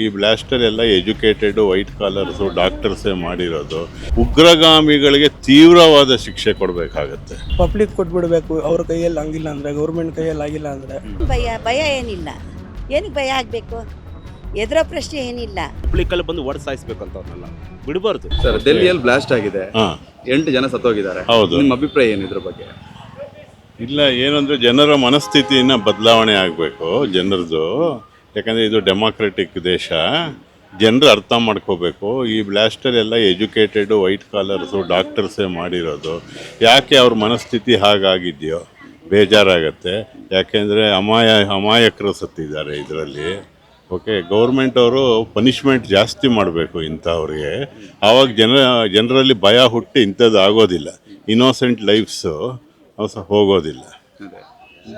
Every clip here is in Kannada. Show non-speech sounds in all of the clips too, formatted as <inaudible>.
ಈ ಬ್ಲಾಸ್ಟರ್ ಎಲ್ಲ ಎಜುಕೇಟೆಡ್ ವೈಟ್ ಕಾಲರ್ಸು ಡಾಕ್ಟರ್ಸೇ ಮಾಡಿರೋದು. ಉಗ್ರಗಾಮಿಗಳಿಗೆ ತೀವ್ರವಾದ ಶಿಕ್ಷೆ ಕೊಡಬೇಕಾಗತ್ತೆ. ಪಬ್ಲಿಕ್ ಕೊಟ್ಬಿಡ್ಬೇಕು ಅವ್ರ ಕೈಯಲ್ಲಿ ಹಂಗಿಲ್ಲ ಅಂದರೆ ಗೌರ್ಮೆಂಟ್ ಕೈಯಲ್ಲಿ ಆಗಿಲ್ಲ ಅಂದರೆ. ಭಯ ಭಯ ಏನಿಲ್ಲ. ಏನಕ್ಕೆ ಭಯ ಆಗಬೇಕು? ಎದುರೋ ಪ್ರಶ್ನೆ ಏನಿಲ್ಲ. ಪಬ್ಲಿಕ್ಕಲ್ಲಿ ಬಂದು ಸಾಯಿಸ್ಬೇಕು ಅಂತ ಅವ್ರನ್ನೆಲ್ಲ ಬಿಡಬಾರ್ದು. ಸರ್ ಡೆಲ್ಲಿಯಲ್ಲಿ ಬ್ಲಾಸ್ಟ್ ಆಗಿದೆ. ಹಾ. ಎಂಟು ಜನ ಸತ್ತೋಗಿದ್ದಾರೆ. ಹೌದು. ನಿಮ್ಮ ಅಭಿಪ್ರಾಯ ಏನು ಇದ್ರ ಬಗ್ಗೆ? ಇಲ್ಲ ಏನಂದ್ರೆ ಜನರ ಮನಸ್ಥಿತಿಯನ್ನ ಬದಲಾವಣೆ ಆಗಬೇಕು ಜನರದು. ಯಾಕಂದರೆ ಇದು ಡೆಮಾಕ್ರೆಟಿಕ್ ದೇಶ, ಜನರು ಅರ್ಥ ಮಾಡ್ಕೋಬೇಕು. ಈ ಬ್ಲಾಸ್ಟರ್ ಎಲ್ಲ ಎಜುಕೇಟೆಡ್ ವೈಟ್ ಕಾಲರ್ಸು, ಡಾಕ್ಟರ್ಸೇ ಮಾಡಿರೋದು. ಯಾಕೆ ಅವ್ರ ಮನಸ್ಥಿತಿ ಹಾಗಾಗಿದೆಯೋ? ಬೇಜಾರಾಗತ್ತೆ. ಯಾಕೆಂದರೆ ಅಮಾಯ, ಅಮಾಯಕರು ಸತ್ತಿದ್ದಾರೆ ಇದರಲ್ಲಿ. ಓಕೆ, ಗೌರ್ಮೆಂಟ್ ಅವರು ಪನಿಷ್ಮೆಂಟ್ ಜಾಸ್ತಿ ಮಾಡಬೇಕು ಇಂಥವ್ರಿಗೆ. ಆವಾಗ ಜನ, ಜನರಲ್ಲಿ ಭಯ ಹುಟ್ಟಿ ಇಂಥದ್ದು ಆಗೋದಿಲ್ಲ. ಇನ್ನೋಸೆಂಟ್ ಲೈಫ್ಸು ಹೋಗೋದಿಲ್ಲ.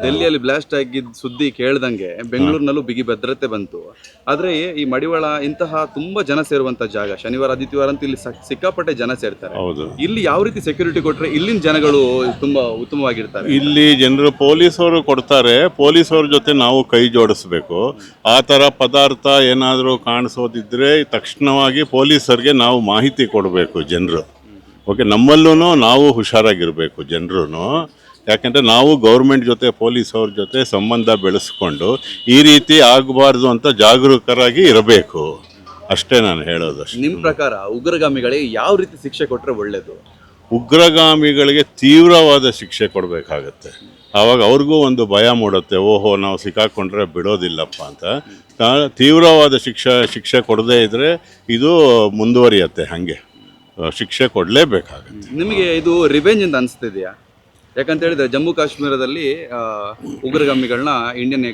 ಡೆಲ್ಲಿಯಲ್ಲಿ ಬ್ಲಾಸ್ಟ್ ಆಗಿದ್ದ ಸುದ್ದಿ ಕೇಳ್ದಂಗೆ ಬೆಂಗಳೂರಿನಲ್ಲೂ ಬಿಗಿ ಭದ್ರತೆ ಬಂತು. ಆದರೆ ಈ ಮಡಿವಾಳ ಇಂತಹ ತುಂಬಾ ಜನ ಸೇರುವಂತ ಜಾಗ ಶನಿವಾರ ಆದಿತ್ಯವಾರ ಅಂತ ಇಲ್ಲಿ ಸಕ್- ಸಿಕ್ಕಾಪಟ್ಟೆ ಜನ ಸೇರ್ತಾರೆ. ಹೌದು. ಇಲ್ಲಿ ಯಾವ ರೀತಿ ಸೆಕ್ಯೂರಿಟಿ ಕೊಟ್ಟರೆ ಇಲ್ಲಿನ ಜನಗಳು ತುಂಬಾ ಉತ್ತಮವಾಗಿರ್ತಾರೆ? ಇಲ್ಲಿ ಜನರು ಪೊಲೀಸವರು ಕೊಡ್ತಾರೆ ಪೊಲೀಸವ್ರ ಜೊತೆ ನಾವು ಕೈ ಜೋಡಿಸ್ಬೇಕು. ಆ ಥರ ಪದಾರ್ಥ ಏನಾದರೂ ಕಾಣಿಸೋದಿದ್ರೆ ತಕ್ಷಣವಾಗಿ ಪೊಲೀಸರಿಗೆ ನಾವು ಮಾಹಿತಿ ಕೊಡಬೇಕು ಜನರು. ಓಕೆ ನಮ್ಮಲ್ಲೂ ನಾವು ಹುಷಾರಾಗಿರಬೇಕು ಜನರು ಯಾಕೆಂದರೆ ನಾವು ಗೌರ್ಮೆಂಟ್ ಜೊತೆ ಪೊಲೀಸ್ ಅವ್ರ ಜೊತೆ ಸಂಬಂಧ ಬೆಳೆಸ್ಕೊಂಡು ಈ ರೀತಿ ಆಗಬಾರ್ದು ಅಂತ ಜಾಗರೂಕರಾಗಿ ಇರಬೇಕು. ಅಷ್ಟೇ ನಾನು ಹೇಳೋದು ಅಷ್ಟೇ. ನಿಮ್ಮ ಪ್ರಕಾರ ಉಗ್ರಗಾಮಿಗಳಿಗೆ ಯಾವ ರೀತಿ ಶಿಕ್ಷೆ ಕೊಟ್ಟರೆ ಒಳ್ಳೇದು? ಉಗ್ರಗಾಮಿಗಳಿಗೆ ತೀವ್ರವಾದ ಶಿಕ್ಷೆ ಕೊಡಬೇಕಾಗತ್ತೆ. ಆವಾಗ ಅವ್ರಿಗೂ ಒಂದು ಭಯ ಮೂಡುತ್ತೆ ಓಹೋ ನಾವು ಸಿಕ್ಕಾಕೊಂಡ್ರೆ ಬಿಡೋದಿಲ್ಲಪ್ಪ ಅಂತ. ತಾ- ತೀವ್ರವಾದ ಶಿಕ್ಷೆ ಶಿಕ್ಷೆ ಕೊಡದೇ ಇದ್ದರೆ ಇದು ಮುಂದುವರಿಯತ್ತೆ ಹಾಗೆ. ಶಿಕ್ಷೆ ಕೊಡಲೇಬೇಕಾಗತ್ತೆ. ನಿಮಗೆ ಇದು ರಿವೆಂಜ್ ಅಂತ ಅನಿಸ್ತಿದೆಯಾ? ಯಾಕಂತ ಹೇಳಿದ್ರೆ ಜಮ್ಮು ಕಾಶ್ಮೀರದಲ್ಲಿ ಉಗ್ರಗಾಮಿಗಳನ್ನ ಇಂಡಿಯನ್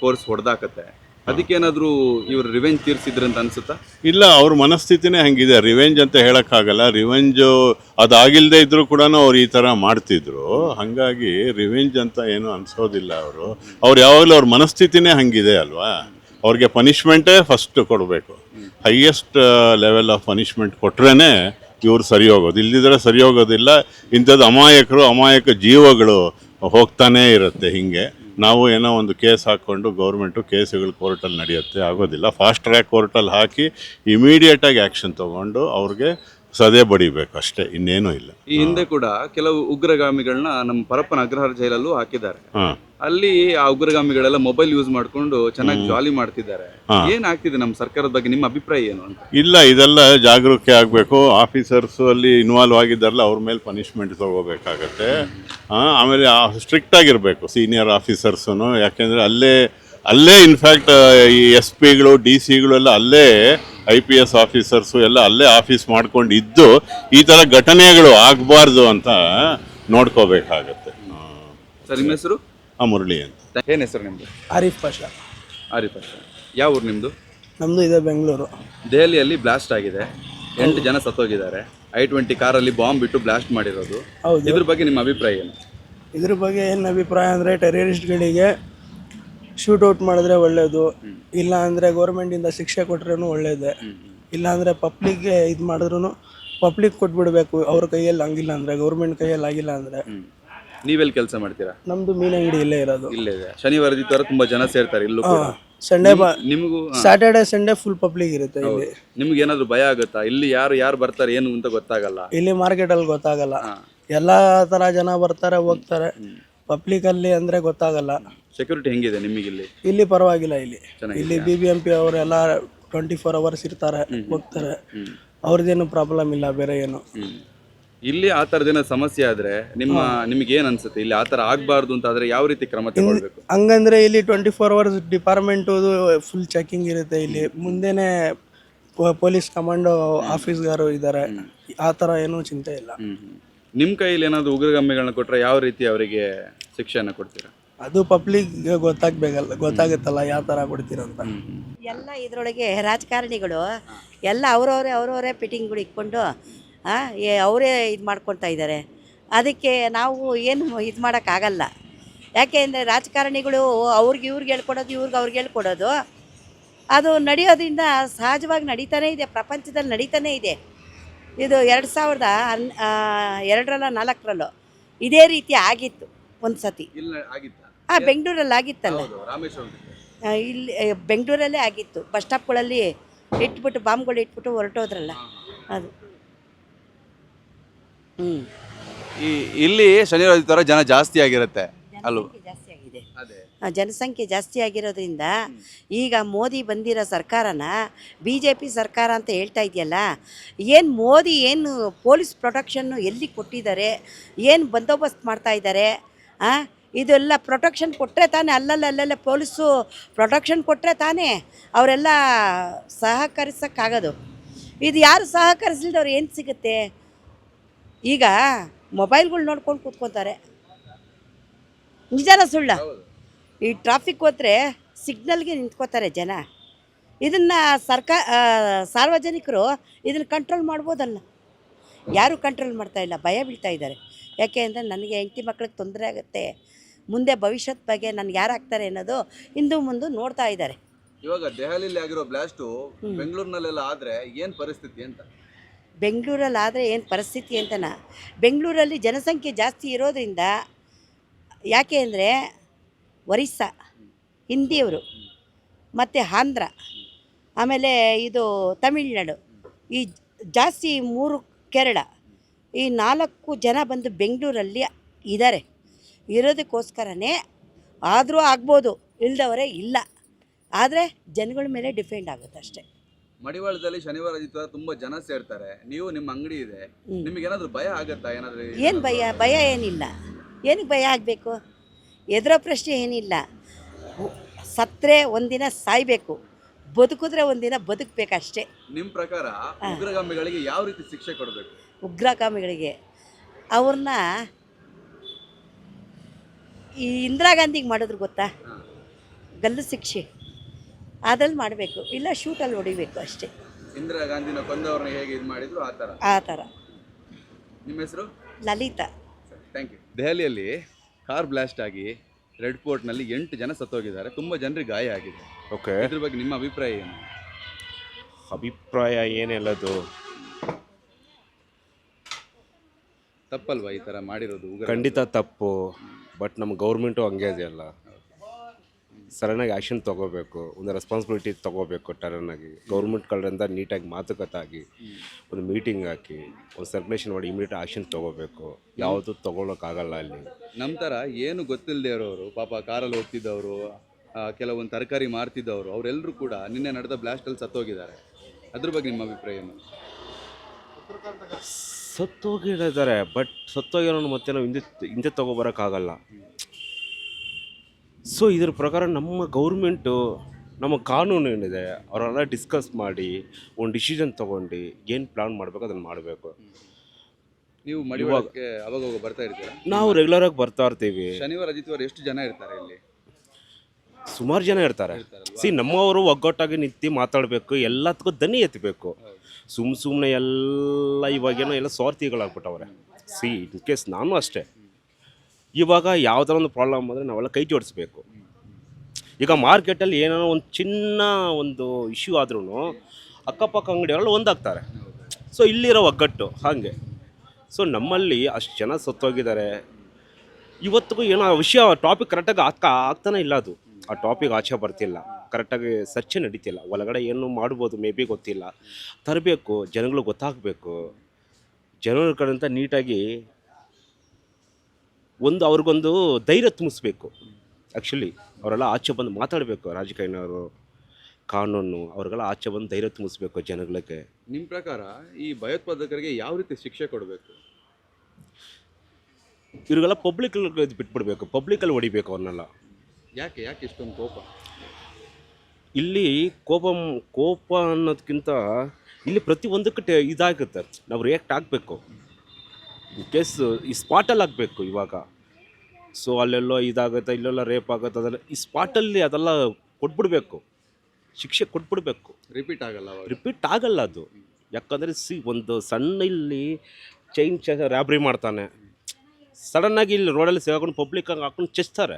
ಫೋರ್ಸ್ ಹೊಡೆದಾಕತ್ತೆ. ಅದಕ್ಕೇನಾದರೂ ಇವರು ರಿವೆಂಜ್ ತೀರ್ಸಿದ್ರು ಅಂತ ಅನ್ಸುತ್ತಾ? ಇಲ್ಲ, ಅವ್ರ ಮನಸ್ಥಿತಿನೇ ಹಂಗಿದೆ. ರಿವೆಂಜ್ ಅಂತ ಹೇಳೋಕ್ಕಾಗಲ್ಲ. ರಿವೆಂಜು ಅದಾಗಿಲ್ಲದೆ ಇದ್ರೂ ಕೂಡ ಅವ್ರು ಈ ಥರ ಮಾಡ್ತಿದ್ರು. ಹಾಗಾಗಿ ರಿವೆಂಜ್ ಅಂತ ಏನು ಅನ್ಸೋದಿಲ್ಲ ಅವರು. ಅವ್ರು ಯಾವಾಗಲೂ ಅವ್ರ ಮನಸ್ಥಿತಿನೇ ಹಂಗಿದೆ ಅಲ್ವಾ? ಅವ್ರಿಗೆ ಪನಿಷ್ಮೆಂಟೇ ಫಸ್ಟ್ ಕೊಡಬೇಕು. ಹೈಯೆಸ್ಟ್ ಲೆವೆಲ್ ಆಫ್ ಪನಿಷ್ಮೆಂಟ್ ಕೊಟ್ರೇ ಇವ್ರು ಸರಿ ಹೋಗೋದು ಇಲ್ದಿದ್ರೆ ಸರಿ ಹೋಗೋದಿಲ್ಲ ಇಂಥದ್ದು ಅಮಾಯಕರು ಅಮಾಯಕ ಜೀವಗಳು ಹೋಗ್ತಾನೇ ಇರುತ್ತೆ ಹಿಂಗೆ. ನಾವು ಏನೋ ಒಂದು ಕೇಸ್ ಹಾಕ್ಕೊಂಡು ಗೌರ್ಮೆಂಟು ಕೇಸುಗಳು ಕೋರ್ಟಲ್ಲಿ ನಡೆಯುತ್ತೆ ಆಗೋದಿಲ್ಲ. ಫಾಸ್ಟ್ ಟ್ರ್ಯಾಕ್ ಕೋರ್ಟಲ್ಲಿ ಹಾಕಿ ಇಮಿಡಿಯೇಟಾಗಿ ಆ್ಯಕ್ಷನ್ ತೊಗೊಂಡು ಅವ್ರಿಗೆ ಸದೆ ಬಡಿಬೇಕು ಅಷ್ಟೇ ಇನ್ನೇನೂ ಇಲ್ಲ. ಈ ಹಿಂದೆ ಕೂಡ ಕೆಲವು ಉಗ್ರಗಾಮಿಗಳನ್ನ ನಮ್ಮ ಪರಪ್ಪನ ಅಗ್ರಹಾರ ಜೈಲಲ್ಲೂ ಹಾಕಿದ್ದಾರೆ. ಹಾಂ. ಅಲ್ಲಿ ಆ ಉಗ್ರಗಾಮಿಗಳೆಲ್ಲ ಮೊಬೈಲ್ ಯೂಸ್ ಮಾಡ್ಕೊಂಡು ಚೆನ್ನಾಗಿ ಜಾಲಿ ಮಾಡ್ತಿದ್ದಾರೆ. ಏನಾಗ್ತಿದೆ ಏನ್ ಆಗ್ತಿದೆ ನಮ್ಮ ಸರ್ಕಾರದ ಬಗ್ಗೆ? ನಿಮ್ಮ ಅಭಿಪ್ರಾಯ ಏನು ಅಂತ? ಇಲ್ಲ ಇದೆಲ್ಲ ಜಾಗರೂಕತೆ ಆಗಬೇಕು. ಆಫೀಸರ್ಸ್ ಅಲ್ಲಿ ಇನ್ವಾಲ್ವ್ ಆಗಿದ್ದಾರಲ್ಲ ಅವ್ರ ಮೇಲೆ ಪನಿಷ್ಮೆಂಟ್ ತಗೋಬೇಕಾಗತ್ತೆ. ಆಮೇಲೆ ಸ್ಟ್ರಿಕ್ಟ್ ಆಗಿರಬೇಕು ಸೀನಿಯರ್ ಆಫೀಸರ್ಸು ಯಾಕೆಂದರೆ ಅಲ್ಲೇ ಅಲ್ಲೇ ಇನ್ಫ್ಯಾಕ್ಟ್ ಈ ಎಸ್ ಪಿಗಳು ಡಿ ಸಿಗಳು ಎಲ್ಲ ಅಲ್ಲೇ ಐ ಪಿ ಎಸ್ ಆಫೀಸರ್ಸು ಎಲ್ಲ ಅಲ್ಲೇ ಆಫೀಸ್ ಮಾಡ್ಕೊಂಡು ಇದ್ದು ಈ ಥರ ಘಟನೆಗಳು ಆಗಬಾರ್ದು ಅಂತ ನೋಡ್ಕೋಬೇಕಾಗತ್ತೆ. ಸರ್ ನಿಮ್ಮ ಹೆಸರು? ಆ ಮುರಳಿ ಅಂತ. ಏನು ಹೆಸರು ನಿಮ್ದು? ಆರಿಫ್ ಪಾಷಾ. ಆರಿಫ್ ಪಾಷಾ. ಯಾವ ಊರು ನಿಮ್ದು? ನಮ್ಮದು ಇದೆ ಬೆಂಗಳೂರು. ದೆಹಲಿಯಲ್ಲಿ ಬ್ಲಾಸ್ಟ್ ಆಗಿದೆ. ಎಂಟು ಜನ ಸತ್ತೋಗಿದ್ದಾರೆ. ಐ ಟ್ವೆಂಟಿ ಕಾರಲ್ಲಿ ಬಾಂಬ್ ಬಿಟ್ಟು ಬ್ಲಾಸ್ಟ್ ಮಾಡಿರೋದು. ಹೌದು. ಇದ್ರ ಬಗ್ಗೆ ನಿಮ್ಮ ಅಭಿಪ್ರಾಯ ಏನು? ಇದ್ರ ಬಗ್ಗೆ ಏನು ಅಭಿಪ್ರಾಯ ಅಂದರೆ ಟೆರರಿಸ್ಟ್ಗಳಿಗೆ ಔಟ್ ಮಾಡಿದ್ರೆ ಒಳ್ಳೆಯದು ಇಲ್ಲ ಅಂದರೆ ಗೌರ್ಮೆಂಟಿಂದ ಶಿಕ್ಷೆ ಕೊಟ್ರೂ ಒಳ್ಳೇದೇ. ಇಲ್ಲ ಅಂದರೆ ಪಬ್ಲಿಕ್ಗೆ ಇದು ಮಾಡಿದ್ರು ಪಬ್ಲಿಕ್ ಕೊಟ್ಬಿಡಬೇಕು. ಅವ್ರ ಕೈಯಲ್ಲಿ ಹಂಗಿಲ್ಲ ಅಂದರೆ ಗೌರ್ಮೆಂಟ್ ಕೈಯಲ್ಲಿ ಆಗಿಲ್ಲ ಅಂದರೆ. ನೀವೆಲ್ಲಿ ಕೆಲಸ ಮಾಡ್ತೀರಾ? ನಮ್ದು ಮೀನ ಅಂಗಡಿ ಇಲ್ಲೇ ಇರೋದು. ಇಲ್ಲೇ ಇದೆ. ಶನಿವಾರ ತರ ತುಂಬಾ ಜನ ಸೇರ್ತಾರೆ ಇಲ್ಲೂ ಕೂಡ. ಸಂಡೇ ನಿಮಗೂ ಸ್ಯಾಟರ್ಡೆ ಸಂಡೇ ಫುಲ್ ಪಬ್ಲಿಕ್ ಇರುತ್ತೆ ಇಲ್ಲಿ. ನಿಮ್ಗೆ ಏನಾದ್ರು ಭಯ ಆಗುತ್ತಾ? ಇಲ್ಲಿ ಯಾರು ಯಾರು ಬರ್ತಾರೆ ಏನು ಅಂತ ಗೊತ್ತಾಗಲ್ಲ. ಇಲ್ಲಿ ಮಾರ್ಕೆಟ್ ಅಲ್ಲಿ ಗೊತ್ತಾಗಲ್ಲ. ಎಲ್ಲಾ ತರ ಜನ ಬರ್ತಾರೆ ಹೋಗ್ತಾರೆ. ಪಬ್ಲಿಕ್ ಅಲ್ಲಿ ಅಂದ್ರೆ ಗೊತ್ತಾಗಲ್ಲ. ಸೆಕ್ಯೂರಿಟಿ ಹೆಂಗಿದೆ ನಿಮಗೆ ಇಲ್ಲಿ? ಇಲ್ಲಿ ಪರವಾಗಿಲ್ಲ ಇಲ್ಲಿ. ಇಲ್ಲಿ ಬಿ ಬಿ ಎಂ ಪಿ ಅವರೆಲ್ಲ ಟ್ವೆಂಟಿ ಫೋರ್ ಅವರ್ಸ್ ಇರ್ತಾರೆ ಹೋಗ್ತಾರೆ. ಅವ್ರದ್ದೇನು ಪ್ರಾಬ್ಲಮ್ ಇಲ್ಲ ಬೇರೆ ಏನು. ಇಲ್ಲಿ ಆ ದಿನ ಸಮಸ್ಯೆ ಆದ್ರೆ ನಿಮ್ಮ ನಿಮಗೆ ಏನ್ ಅನ್ಸುತ್ತೆ? ಇಲ್ಲಿ ಆ ಥರ ಆಗ್ಬಾರ್ದು ಅಂತ ಆದ್ರೆ ಯಾವ ರೀತಿ ಕ್ರಮ ತಗೊಳ್ಬೇಕು? ಹಂಗಂದ್ರೆ ಇಲ್ಲಿ twenty four hours department full checking ಇರುತ್ತೆ ಇಲ್ಲಿ. ಮುಂದೆನೆ ಪೊಲೀಸ್ ಕಮಾಂಡೋ ಆಫೀಸ್ಗಾರು ಇದ್ದಾರೆ ಆ ಥರ ಏನೂ ಚಿಂತೆ ಇಲ್ಲ. ಹ್ಮ್ ಹ್ಮ್. ನಿಮ್ ಕೈಯಲ್ಲಿ ಏನಾದ್ರು ಉಗ್ರಗಾಮಿಗಳನ್ನ ಕೊಟ್ರೆ ಯಾವ ರೀತಿ ಅವರಿಗೆ ಶಿಕ್ಷೆಯನ್ನ ಕೊಡ್ತೀರಾ? ಅದು ಪಬ್ಲಿಕ್ ಗೊತ್ತಾಗ್ಬೇಕಲ್ಲ ಗೊತ್ತಾಗುತ್ತಲ್ಲ ಯಾವ ಥರ ಕೊಡ್ತೀರಂತ ಎಲ್ಲ ಇದರೊಳಗೆ ರಾಜಕಾರಣಿಗಳು ಎಲ್ಲ ಅವರವರೇ ಅವರವರೇ ಫಿಟ್ಟಿಂಗ್ಗಳು ಇಟ್ಕೊಂಡು ಅವರೇ ಇದು ಮಾಡ್ಕೊಳ್ತಾ ಇದ್ದಾರೆ ಅದಕ್ಕೆ ನಾವು ಏನು ಇದು ಮಾಡೋಕ್ಕಾಗಲ್ಲ ಯಾಕೆ ಅಂದರೆ ರಾಜಕಾರಣಿಗಳು ಅವ್ರಿಗೆ ಇವ್ರಿಗೆ ಹೇಳ್ಕೊಡೋದು ಇವ್ರಿಗೆ ಅವ್ರಿಗೆ ಹೇಳ್ಕೊಡೋದು. ಅದು ನಡೆಯೋದ್ರಿಂದ ಸಹಜವಾಗಿ ನಡೀತಾನೇ ಇದೆ ಪ್ರಪಂಚದಲ್ಲಿ ನಡೀತಾನೇ ಇದೆ. ಇದು ಎರಡು ಸಾವಿರದ ಹನ್ ಎರಡರಲ್ಲ ನಾಲ್ಕರಲ್ಲೋ ಇದೇ ರೀತಿ ಆಗಿತ್ತು ಒಂದು ಸತಿ. ಹಾಂ ಬೆಂಗಳೂರಲ್ಲಿ ಆಗಿತ್ತಲ್ಲ. ಇಲ್ಲಿ ಬೆಂಗಳೂರಲ್ಲೇ ಆಗಿತ್ತು. ಬಸ್ ಸ್ಟಾಪ್ಗಳಲ್ಲಿ ಇಟ್ಬಿಟ್ಟು ಬಾಂಬ್ಗಳು ಇಟ್ಬಿಟ್ಟು ಹೊರಟೋದ್ರಲ್ಲ. ಅದು. ಈ ಇಲ್ಲಿ ಆದಿತ್ಯವಾರ ಜನ ಜಾಸ್ತಿ ಆಗಿರುತ್ತೆ. ಅಲ್ವಾ? ಜಾಸ್ತಿ ಆಗಿದೆ. ಅದೇ. ಆ, ಜನಸಂಖ್ಯೆ ಜಾಸ್ತಿ ಆಗಿರೋದ್ರಿಂದ ಈಗ ಮೋದಿ ಬಂದಿರೋ ಸರ್ಕಾರನ ಬಿ ಜೆ ಪಿ ಸರ್ಕಾರ ಅಂತ ಹೇಳ್ತಾ ಇದೆಯಲ್ಲ ಏನು ಮೋದಿ ಏನು ಪೊಲೀಸ್ ಪ್ರೊಟೆಕ್ಷನ್ನು ಎಲ್ಲಿ ಕೊಟ್ಟಿದ್ದಾರೆ ಏನು ಬಂದೋಬಸ್ತ್ ಮಾಡ್ತಾ ಇದ್ದಾರೆ ಆ, ಇದೆಲ್ಲ ಪ್ರೊಟೆಕ್ಷನ್ ಕೊಟ್ಟರೆ ತಾನೇ ಅಲ್ಲಲ್ಲ ಅಲ್ಲಲ್ಲೇ ಪೊಲೀಸು ಪ್ರೊಟೆಕ್ಷನ್ ಕೊಟ್ಟರೆ ತಾನೇ ಅವರೆಲ್ಲ ಸಹಕರಿಸೋಕ್ಕಾಗೋದು. ಇದು ಯಾರು ಸಹಕರಿಸಿಲ್ದವ್ರು ಏನು ಸಿಗುತ್ತೆ? ಈಗ ಮೊಬೈಲ್ಗಳು ನೋಡ್ಕೊಂಡು ಕೂತ್ಕೋತಾರೆ. ನಿಜಾನ ಸುಳ್ಳ? ಈ ಟ್ರಾಫಿಕ್ ಹೋದ್ರೆ ಸಿಗ್ನಲ್ಗೆ ನಿಂತ್ಕೋತಾರೆ ಜನ. ಇದನ್ನು ಸರ್ಕಾರ ಸಾರ್ವಜನಿಕರು ಇದನ್ನು ಕಂಟ್ರೋಲ್ ಮಾಡ್ಬೋದಲ್ಲ. ಯಾರೂ ಕಂಟ್ರೋಲ್ ಮಾಡ್ತಾ ಇಲ್ಲ? ಭಯ ಬೀಳ್ತಾ ಇದ್ದಾರೆ. ಯಾಕೆ ಅಂದರೆ ನನಗೆ ಹೆಂಡತಿ ಮಕ್ಳಿಗೆ ತೊಂದರೆ ಆಗುತ್ತೆ. ಮುಂದೆ ಭವಿಷ್ಯದ ಬಗ್ಗೆ ನನ್ಗೆ ಯಾರು ಆಗ್ತಾರೆ ಅನ್ನೋದು ಹಿಂದೂ ಮುಂದೆ ನೋಡ್ತಾ ಇದ್ದಾರೆ. ಇವಾಗ ದೆಹಲಿಯಲ್ಲಿ ಆಗಿರೋ ಬ್ಲಾಸ್ಟು ಬೆಂಗಳೂರಿನಲ್ಲೆಲ್ಲ ಆದರೆ ಏನು ಪರಿಸ್ಥಿತಿ ಅಂತ? ಬೆಂಗಳೂರಲ್ಲಿ ಆದರೆ ಏನು ಪರಿಸ್ಥಿತಿ ಅಂತನ? ಬೆಂಗಳೂರಲ್ಲಿ ಜನಸಂಖ್ಯೆ ಜಾಸ್ತಿ ಇರೋದರಿಂದ ಯಾಕೆ ಅಂದರೆ ಒರಿಸ್ಸಾ, ಹಿಂದಿಯವರು, ಮತ್ತು ಆಂಧ್ರ, ಆಮೇಲೆ ಇದು ತಮಿಳ್ನಾಡು, ಈ ಜಾಸ್ತಿ ಮೂರು ಕೇರಳ, ಈ ನಾಲ್ಕು ಜನ ಬಂದು ಬೆಂಗಳೂರಲ್ಲಿ ಇದ್ದಾರೆ ಇರೋದಕ್ಕೋಸ್ಕರನೇ ಆದರೂ ಆಗ್ಬೋದು, ಇಲ್ದವರೇ ಇಲ್ಲ. ಆದರೆ ಜನಗಳ ಮೇಲೆ ಡಿಪೆಂಡ್ ಆಗುತ್ತೆ ಅಷ್ಟೇ. ಮಡಿವಾಳದಲ್ಲಿ ಶನಿವಾರ ಆದಿತ್ಯವಾರ ತುಂಬಾ ಜನ ಸೇರ್ತಾರೆ. ನೀವು ನಿಮ್ಮ ಅಂಗಡಿ ಇದೆ. ನಿಮಗೆ ಏನಾದ್ರು ಭಯ ಆಗತ್ತಾ? ಏನಾದ್ರು ಏನು ಭಯ? ಭಯ ಏನಿಲ್ಲ. ಏನಕ್ಕೆ ಭಯ ಆಗಬೇಕು? ಎದುರೋ ಪ್ರಶ್ನೆ ಏನಿಲ್ಲ. ಸತ್ತರೆ ಒಂದಿನ ಸಾಯಬೇಕು. ಬದುಕಿದ್ರೆ ಒಂದಿನ ಬದುಕಬೇಕಷ್ಟೇ. ನಿಮ್ಮ ಪ್ರಕಾರ ಉಗ್ರಗಾಮಿಗಳಿಗೆ ಯಾವ ರೀತಿ ಶಿಕ್ಷೆ ಕೊಡಬೇಕು? ಉಗ್ರಗಾಮಿಗಳಿಗೆ. ಅವ್ರನ್ನ ಈ ಇಂದಿರಾ ಗಾಂಧಿಗೆ ಮಾಡಿದ್ರು ಗೊತ್ತಾ? ಗಲ್ಲು ಶಿಕ್ಷೆ. ಅದ್ರಲ್ಲಿ ಮಾಡಬೇಕು. ಇಲ್ಲ ಶೂಟಲ್ಲಿ ಹೊಡಿಬೇಕು ಅಷ್ಟೇ. ಇಂದಿರಾ ಗಾಂಧಿನ ಕೊಂದವ್ರನ್ನ ಹೇಗೆ ಇದು ಮಾಡಿದ್ರು? ಆ ಥರ. ಆ ಥರ. ನಿಮ್ಮ ಹೆಸರು? ಲಲಿತಾ. ಥ್ಯಾಂಕ್ ಯು ದೆಹಲಿಯಲ್ಲಿ ಕಾರ್ ಬ್ಲಾಸ್ಟ್ ಆಗಿ ರೆಡ್ ಫೋರ್ಟ್ನಲ್ಲಿ ಎಂಟು ಜನ ಸತ್ತೋಗಿದ್ದಾರೆ. ತುಂಬ ಜನರಿಗೆ ಗಾಯ ಆಗಿದೆ. ಓಕೆ ಇದ್ರ ಬಗ್ಗೆ ನಿಮ್ಮ ಅಭಿಪ್ರಾಯ ಏನು? ಅಭಿಪ್ರಾಯ ಏನೆಲ್ಲದು ತಪ್ಪಲ್ವಾ ಈ ಥರ ಮಾಡಿರೋದು ಉಗ್ರ ಖಂಡಿತ ತಪ್ಪು. ಬಟ್ ನಮ್ಮ ಗೌರ್ಮೆಂಟು ಹಂಗೆ ಇದೆಯಲ್ಲ. ಸಡನ್ನಾಗಿ ಆ್ಯಕ್ಷನ್ ತೊಗೋಬೇಕು ಒಂದು ರೆಸ್ಪಾನ್ಸಿಬಿಲಿಟಿ ತೊಗೋಬೇಕು ಟರನ್ನಾಗಿ ಗೌರ್ಮೆಂಟ್ ಕಡೆಯಿಂದ ನೀಟಾಗಿ ಮಾತುಕತೆ ಆಗಿ ಒಂದು ಮೀಟಿಂಗ್ ಹಾಕಿ ಒಂದು ಸರ್ಕ್ಯುಲೇಷನ್ ಮಾಡಿ ಇಮಿಡಿಯೇಟ್ ಆ್ಯಕ್ಷನ್ ತೊಗೋಬೇಕು. ಯಾವುದು ತೊಗೊಳಕ್ಕಾಗಲ್ಲ ಅಲ್ಲಿ. ನಮ್ಮ ಥರ ಏನು ಗೊತ್ತಿಲ್ಲದೆ ಇರೋರು ಪಾಪ ಕಾರಲ್ಲಿ ಹೋಗ್ತಿದ್ದವರು ಕೆಲವೊಂದು ತರಕಾರಿ ಮಾರ್ತಿದ್ದವರು ಅವರೆಲ್ಲರೂ ಕೂಡ ನಿನ್ನೆ ನಡೆದ ಬ್ಲಾಸ್ಟಲ್ಲಿ ಸತ್ತೋಗಿದ್ದಾರೆ. ಅದ್ರ ಬಗ್ಗೆ ನಿಮ್ಮ ಅಭಿಪ್ರಾಯ ಏನು? ಸತ್ತೋಗಿದ್ದಾರೆ ಬಟ್ ಸತ್ತೋಗಿರೋನು ಮತ್ತೆ ನಾವು ಹಿಂದೆ ಹಿಂದೆ ತೊಗೊಬರೋಕ್ಕಾಗಲ್ಲ. ಸೊ ಇದ್ರ ಪ್ರಕಾರ ನಮ್ಮ ಗೌರ್ಮೆಂಟು ನಮ್ಮ ಕಾನೂನು ಏನಿದೆ ಅವರೆಲ್ಲ ಡಿಸ್ಕಸ್ ಮಾಡಿ ಒಂದು ಡಿಸಿಷನ್ ತೊಗೊಂಡು ಏನು ಪ್ಲಾನ್ ಮಾಡಬೇಕು ಅದನ್ನು ಮಾಡಬೇಕು. ನೀವು ಮಡಿವಾಳಕ್ಕೆ ಅವಾಗ ಹೋಗಿ ಬರ್ತಾ ಇರ್ತೀರಾ? ನಾವು ರೆಗ್ಯುಲರಾಗಿ ಬರ್ತಾ ಇರ್ತೀವಿ. ಶನಿವಾರ ಆದಿತ್ಯವಾರ ಎಷ್ಟು ಜನ ಇರ್ತಾರೆ ಇಲ್ಲಿ? ಸುಮಾರು ಜನ ಇರ್ತಾರೆ. ಸಿ ನಮ್ಮವರು ಒಗ್ಗಟ್ಟಾಗಿ ನಿಂತು ಮಾತಾಡಬೇಕು ಎಲ್ಲದಕ್ಕೂ ದನಿ ಎತ್ತಬೇಕು ಸುಮ್ಮ ಸುಮ್ಮನೆ ಎಲ್ಲ ಇವಾಗೇನೋ ಎಲ್ಲ ಸ್ವಾರ್ಥಿಗಳಾಗ್ಬಿಟ್ಟವ್ರೆ. ಸಿ ಇನ್ ಕೇಸ್ ನಾನು ಅಷ್ಟೇ. ಇವಾಗ ಯಾವ್ದಾರ ಒಂದು ಪ್ರಾಬ್ಲಮ್ ಅಂದರೆ ನಾವೆಲ್ಲ ಕೈ ಜೋಡಿಸ್ಬೇಕು. ಈಗ ಮಾರ್ಕೆಟಲ್ಲಿ ಏನೋ ಒಂದು ಚಿನ್ನ ಒಂದು ಇಶ್ಯೂ ಆದ್ರೂ ಅಕ್ಕಪಕ್ಕ ಅಂಗಡಿಯವರೆಲ್ಲ ಒಂದಾಗ್ತಾರೆ. ಸೊ ಇಲ್ಲಿರೋ ಒಗ್ಗಟ್ಟು ಹಾಗೆ. ಸೊ ನಮ್ಮಲ್ಲಿ ಅಷ್ಟು ಜನ ಸತ್ತೋಗಿದ್ದಾರೆ. ಇವತ್ತಿಗೂ ಏನೋ ಆ ವಿಷಯ ಟಾಪಿಕ್ ಕರೆಕ್ಟಾಗಿ ಆಗ್ತಾ ಆಗ್ತಾನೆ ಇಲ್ಲ ಅದು. ಆ ಟಾಪಿಕ್ ಆಚೆ ಬರ್ತಿಲ್ಲ. ಕರೆಕ್ಟಾಗಿ ಸರ್ಚೆ ನಡೀತಿಲ್ಲ. ಒಳಗಡೆ ಏನು ಮಾಡ್ಬೋದು ಮೇ ಬಿ ಗೊತ್ತಿಲ್ಲ. ತರಬೇಕು ಜನಗಳು ಗೊತ್ತಾಗಬೇಕು. ಜನರ ಅಂತ ನೀಟಾಗಿ ಒಂದು ಅವ್ರಿಗೊಂದು ಧೈರ್ಯ ತುಂಬಿಸ್ಬೇಕು. ಆ್ಯಕ್ಚುಲಿ ಅವರೆಲ್ಲ ಆಚೆ ಬಂದು ಮಾತಾಡಬೇಕು ರಾಜಕಾರಣಿಯವರು ಕಾನೂನು ಅವ್ರಿಗೆಲ್ಲ ಆಚೆ ಬಂದು ಧೈರ್ಯ ತುಂಬಿಸ್ಬೇಕು ಜನಗಳಿಗೆ. ನಿಮ್ಮ ಪ್ರಕಾರ ಈ ಭಯೋತ್ಪಾದಕರಿಗೆ ಯಾವ ರೀತಿ ಶಿಕ್ಷೆ ಕೊಡಬೇಕು? ಇವ್ರಿಗೆಲ್ಲ ಪಬ್ಲಿಕ್ ಬಿಟ್ಬಿಡ್ಬೇಕು ಪಬ್ಲಿಕಲ್ಲಿ ಹೊಡಿಬೇಕು ಅವ್ರನ್ನೆಲ್ಲ. ಯಾಕೆ ಯಾಕೆ ಇಷ್ಟೊಂದು ಕೋಪ? ಇಲ್ಲಿ ಕೋಪ ಕೋಪ ಅನ್ನೋದಕ್ಕಿಂತ ಇಲ್ಲಿ ಪ್ರತಿಯೊಂದಕ್ಕೆ ಟೆ ಇದಾಗುತ್ತೆ ನಾವು ರಿಯಾಕ್ಟ್ ಆಗಬೇಕು. ಕೇಸ್ ಈ ಸ್ಪಾಟಲ್ಲಿ ಆಗಬೇಕು ಇವಾಗ. ಸೊ ಅಲ್ಲೆಲ್ಲೋ ಇದಾಗುತ್ತೆ ಇಲ್ಲೆಲ್ಲ ರೇಪ್ ಆಗುತ್ತೆ ಅದೆಲ್ಲ ಈ ಸ್ಪಾಟಲ್ಲಿ ಅದೆಲ್ಲ ಕೊಟ್ಬಿಡ್ಬೇಕು. ಶಿಕ್ಷೆ ಕೊಟ್ಬಿಡ್ಬೇಕು. ರಿಪೀಟ್ ಆಗಲ್ಲ ರಿಪೀಟ್ ಆಗಲ್ಲ ಅದು. ಯಾಕಂದರೆ ಸಿ ಒಂದು ಸಣ್ಣ ಇಲ್ಲಿ ಚೈನ್ ಚ ರ್ಯಾಬ್ರಿ ಮಾಡ್ತಾನೆ. ಸಡನ್ನಾಗಿ ಇಲ್ಲಿ ರೋಡಲ್ಲಿ ಸೇರ್ಕೊಂಡು ಪಬ್ಲಿಕ್ಕಾಗಿ ಹಾಕೊಂಡು ಚೆಚ್ತಾರೆ.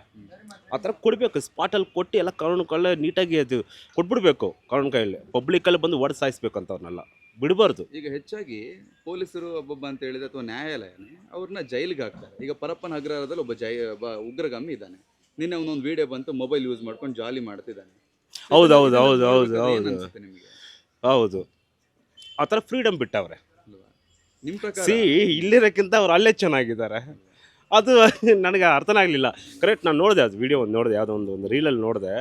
ಆ ಥರ ಕೊಡಬೇಕು ಸ್ಪಾಟಲ್ಲಿ ಕೊಟ್ಟು ಎಲ್ಲ ಕಾನೂನು ಕಳ್ಳೆ ನೀಟಾಗಿ ಅದು ಕೊಟ್ಬಿಡ್ಬೇಕು ಕಾನೂನು ಕೈಯಲ್ಲಿ ಪಬ್ಲಿಕಲ್ಲಿ ಬಂದು ಓಡ್ ಸಾಯಿಸ್ಬೇಕು ಅವ್ರನ್ನೆಲ್ಲ ಬಿಡಬಾರ್ದು. ಈಗ ಹೆಚ್ಚಾಗಿ ಪೊಲೀಸರು ಒಬ್ಬೊಬ್ಬ ಅಂತ ಹೇಳಿದ್ರೆ ಅಥವಾ ನ್ಯಾಯಾಲಯನೇ ಅವ್ರನ್ನ ಜೈಲಿಗೆ ಹಾಕ್ತಾರೆ. ಈಗ ಪರಪ್ಪನ ಅಗ್ರಹಾರದಲ್ಲಿ ಒಬ್ಬ ಜೈ ಒಬ್ಬ ಉಗ್ರಗಾಮಿ ಇದ್ದಾನೆ. ನಿನ್ನೆ ಅವನೊಂದು ವಿಡಿಯೋ ಬಂತು ಮೊಬೈಲ್ ಯೂಸ್ ಮಾಡ್ಕೊಂಡು ಜಾಲಿ ಮಾಡ್ತಿದ್ದಾನೆ. ಹೌದು ಹೌದು ಹೌದು ಹೌದು ಹೌದು. ಅನ್ಸುತ್ತೆ ನಿಮಗೆ? ಹೌದು. ಆ ಥರ ಫ್ರೀಡಮ್ ಬಿಟ್ಟವ್ರೆ. ನಿಮ್ಮ ಪ್ರಕಾರ? ಸಿ ಇಲ್ಲಿರೋಕ್ಕಿಂತ ಅವ್ರು ಅಲ್ಲೇ ಚೆನ್ನಾಗಿದ್ದಾರೆ. ಅದು <laughs> ನನಗೆ ಅರ್ಥನೇ ಆಗಲಿಲ್ಲ. ಕರೆಕ್ಟ್ ನಾನು ನೋಡಿದೆ ಅದು ವಿಡಿಯೋ ಒಂದು ನೋಡಿದೆ ಯಾವುದೋ ಒಂದು ಒಂದು ರೀಲಲ್ಲಿ ನೋಡಿದೆ.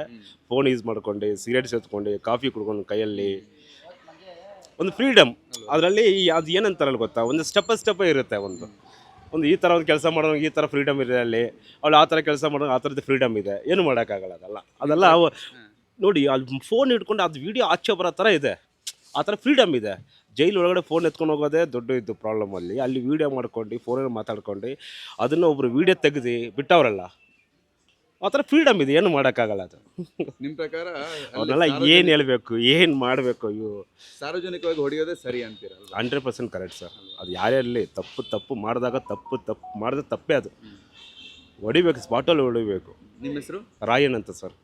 ಫೋನ್ ಯೂಸ್ ಮಾಡ್ಕೊಂಡು ಸಿಗರೇಟ್ಸ್ ಎತ್ಕೊಂಡು ಕಾಫಿ ಕುಡ್ಕೊಂಡು ಕೈಯಲ್ಲಿ ಒಂದು ಫ್ರೀಡಮ್ ಅದರಲ್ಲಿ ಅದು ಏನಂತಾರಲ್ಲ ಗೊತ್ತಾ? ಒಂದು ಸ್ಟೆಪ್ ಸ್ಟೆಪ್ ಇರುತ್ತೆ ಒಂದು. ಒಂದು ಈ ಥರ ಒಂದು ಕೆಲಸ ಮಾಡೋದು ಈ ಥರ ಫ್ರೀಡಮ್ ಇದೆ ಅಲ್ಲಿ. ಅವಳು ಆ ಥರ ಕೆಲಸ ಮಾಡೋದು ಆ ಥರದ್ದು ಫ್ರೀಡಮ್ ಇದೆ. ಏನು ಮಾಡೋಕ್ಕಾಗಲ್ಲ ಅದೆಲ್ಲ. ಅದೆಲ್ಲ ನೋಡಿ ಅಲ್ಲಿ ಫೋನ್ ಇಟ್ಕೊಂಡು ಅದು ವಿಡಿಯೋ ಆಚೆ ಬರೋ ಥರ ಇದೆ. ಆ ಥರ ಫ್ರೀಡಮ್ ಇದೆ. ಜೈಲ್ ಒಳಗಡೆ ಫೋನ್ ಎತ್ಕೊಂಡು ಹೋಗೋದೇ ದೊಡ್ಡ ಇದ್ದು ಪ್ರಾಬ್ಲಮ್ ಅಲ್ಲಿ. ಅಲ್ಲಿ ವೀಡಿಯೋ ಮಾಡ್ಕೊಂಡು ಫೋನಲ್ಲಿ ಮಾತಾಡ್ಕೊಂಡು, ಅದನ್ನು ಒಬ್ಬರು ವೀಡಿಯೋ ತೆಗೆದು ಬಿಟ್ಟವರಲ್ಲ. ಆ ಥರ ಫ್ರೀಡಮ್ ಇದೆ ಏನು ಮಾಡೋಕ್ಕಾಗಲ್ಲ ಅದು. ನಿಮ್ಮ ಪ್ರಕಾರ ಅವನ್ನೆಲ್ಲ ಏನು ಹೇಳಬೇಕು ಏನು ಮಾಡಬೇಕು ಇವು ಸಾರ್ವಜನಿಕವಾಗಿ ಹೊಡೆಯೋದೇ ಸರಿ ಅಂತೀರಲ್ಲ ಹಂಡ್ರೆಡ್ ಪರ್ಸೆಂಟ್ ಕರೆಕ್ಟ್ ಸರ್. ಅದು ಯಾರೇ ಇರಲಿ ತಪ್ಪು ತಪ್ಪು ಮಾಡಿದಾಗ ತಪ್ಪು ತಪ್ಪು ಮಾಡಿದ್ರೆ ತಪ್ಪೇ ಅದು. ಹೊಡಿಬೇಕು ಸ್ಪಾಟಲ್ಲಿ ಹೊಡಿಬೇಕು. ನಿಮ್ಮ ಹೆಸರು? ರಾಯನ್ ಅಂತ ಸರ್.